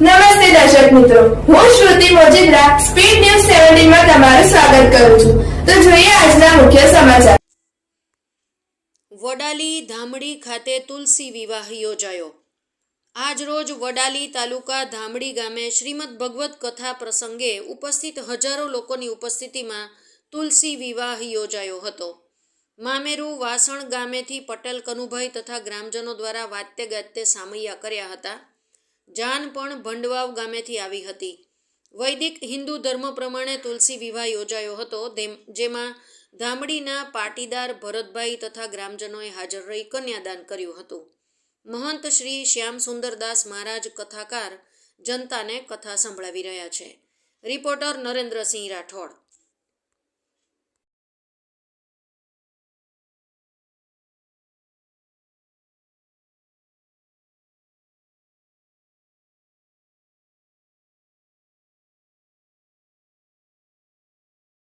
નમસ્તે દર્શક મિત્રો. હું શ્રુતિ મોજીદ્રા સ્પીડ ન્યૂઝ સેવન્ટીનમાં તમારું સ્વાગત કરું છું. તો જોઈએ આજના મુખ્ય સમાચાર. વડાલી ધામડી ખાતે તુલસી વિવાહ યોજાયો. આજરોજ વડાલી તાલુકા ધામડી ગામે શ્રીમદ ભગવત કથા પ્રસંગે ઉપસ્થિત હજારો લોકોની ઉપસ્થિતિમાં તુલસી વિવાહ યોજાયો હતો. મામેરુ વાસણ ગામેથી પટેલ કનુભાઈ તથા ગ્રામજનો દ્વારા વાત્ય ગાત્ય સામૈયા કર્યા હતા. જાન પણ ભંડવાવ ગામેથી આવી હતી. વૈદિક હિન્દુ ધર્મ પ્રમાણે તુલસી વિવાહ યોજાયો હતો જેમાં ધામડીના પાટીદાર ભરતભાઈ તથા ગ્રામજનોએ હાજર રહી કન્યાદાન કર્યું હતું. મહંત શ્રી શ્યામ સુંદરદાસ મહારાજ કથાકાર જનતાને કથા સંભળાવી રહ્યા છે. રિપોર્ટર નરેન્દ્રસિંહ રાઠોડ.